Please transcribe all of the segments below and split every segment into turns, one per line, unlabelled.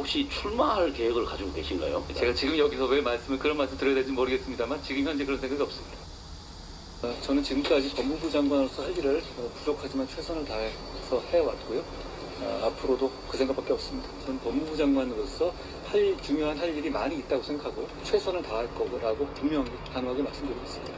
혹시 출마할 계획을 가지고 계신가요?
제가 지금 여기서 왜 말씀을 그런 말씀 드려야 될지 모르겠습니다만 지금 현재 그런 생각이 없습니다. 어, 저는 지금까지 법무부 장관으로서 할 일을 어, 부족하지만 최선을 다해서 해왔고요. 어, 앞으로도 그 생각밖에 없습니다. 저는 법무부 장관으로서 할 중요한 할 일이 많이 있다고 생각하고 최선을 다할 거라고 분명히 단호하게 말씀드리겠습니다.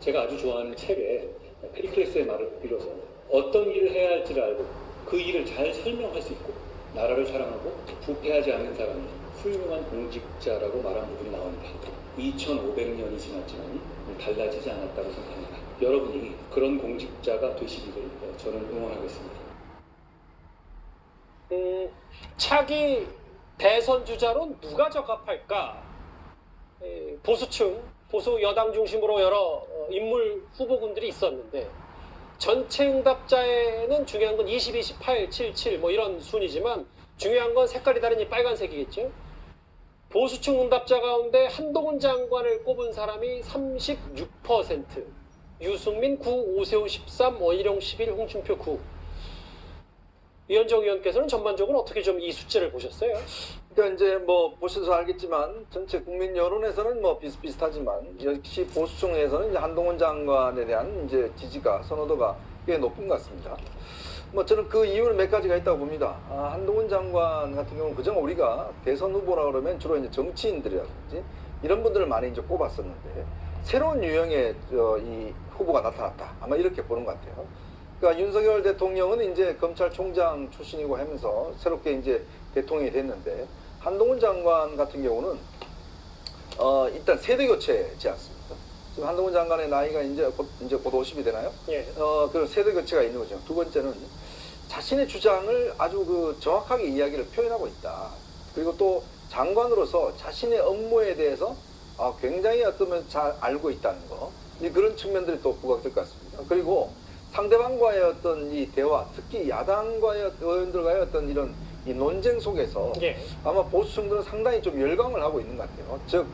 제가 아주 좋아하는 책에 페리클레스의 말을 빌어서 어떤 일을 해야 할지를 알고 그 일을 잘 설명할 수 있고 나라를 사랑하고 부패하지 않는 사람이 훌륭한 공직자라고 말한 부분이 나옵니다. 2,500년이 지났지만 달라지지 않았다고 생각합니다. 여러분이 그런 공직자가 되시기를 저는 응원하겠습니다.
음, 차기 대선 주자로 누가 적합할까? 에, 보수층, 보수 여당 중심으로 여러 어, 인물 후보군들이 있었는데 전체 응답자에는 중요한 건 20, 28, 77 뭐 이런 순이지만 중요한 건 색깔이 다른 이 빨간색이겠죠. 보수층 응답자 가운데 한동훈 장관을 꼽은 사람이 36%, 유승민 9, 오세훈 13, 원희룡 11, 홍준표 9. 위원정 의원께서는 전반적으로 어떻게 좀 이 숫자를 보셨어요?
그러니까 이제 뭐 보셔서 알겠지만 전체 국민 여론에서는 뭐 비슷비슷하지만 역시 보수층에서는 이제 한동훈 장관에 대한 이제 지지가 선호도가 꽤 높은 것 같습니다. 뭐 저는 그 이유는 몇 가지가 있다고 봅니다. 아, 한동훈 장관 같은 경우는 그전 우리가 대선 후보라 그러면 주로 이제 정치인들이라든지 이런 분들을 많이 이제 꼽았었는데 새로운 유형의 저, 이 후보가 나타났다. 아마 이렇게 보는 것 같아요. 그러니까 윤석열 대통령은 이제 검찰총장 출신이고 하면서 새롭게 이제 대통령이 됐는데 한동훈 장관 같은 경우는 어 일단 세대 교체지 않습니까? 지금 한동훈 장관의 나이가 이제 곧 이제 곧 50이 되나요?
예.
어 그런 세대 교체가 있는 거죠. 두 번째는 자신의 주장을 아주 그 정확하게 이야기를 표현하고 있다. 그리고 또 장관으로서 자신의 업무에 대해서 아, 굉장히 어쩌면 잘 알고 있다는 거. 이 그런 측면들이 또 부각될 것 같습니다. 그리고 상대방과의 어떤 이 대화, 특히 야당과의 의원들과의 어떤 이런 이 논쟁 속에서
예.
아마 보수층들은 상당히 좀 열광을 하고 있는 것 같아요. 즉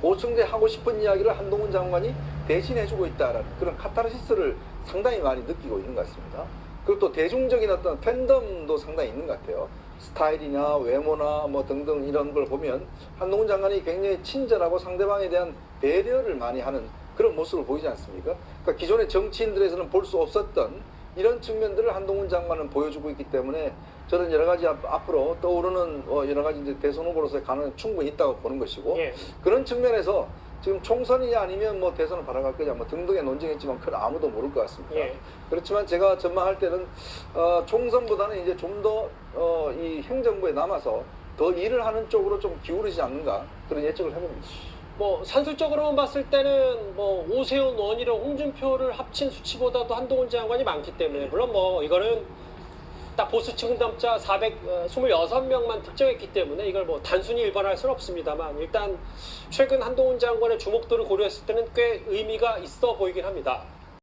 보수층들이 하고 싶은 이야기를 한동훈 장관이 대신해주고 있다라는 그런 카타르시스를 상당히 많이 느끼고 있는 것 같습니다. 그리고 또 대중적인 어떤 팬덤도 상당히 있는 것 같아요. 스타일이나 외모나 뭐 등등 이런 걸 보면 한동훈 장관이 굉장히 친절하고 상대방에 대한 배려를 많이 하는 그런 모습을 보이지 않습니까? 그러니까 기존의 정치인들에서는 볼 수 없었던 이런 측면들을 한동훈 장관은 보여주고 있기 때문에 저는 여러 가지 앞- 앞으로 떠오르는 어, 여러 가지 이제 대선 후보로서의 가능성이 충분히 있다고 보는 것이고
예.
그런 측면에서 지금 총선이 아니면 뭐 대선을 바라갈 거냐 뭐 등등의 논쟁했지만 그건 아무도 모를 것 같습니다.
예.
그렇지만 제가 전망할 때는 어, 총선보다는 이제 좀 더 어, 이 행정부에 남아서 더 일을 하는 쪽으로 좀 기울이지 않는가 그런 예측을 해봅니다.
뭐 산술적으로만 봤을 때는 뭐 오세훈, 원희룡, 홍준표를 합친 수치보다도 한동훈 장관이 많기 때문에 물론 뭐 이거는 딱 보수층 응답자 426명만 특정했기 때문에 이걸 뭐 단순히 일반화할 수는 없습니다만 일단 최근 한동훈 장관의 주목도를 고려했을 때는 꽤 의미가 있어 보이긴 합니다.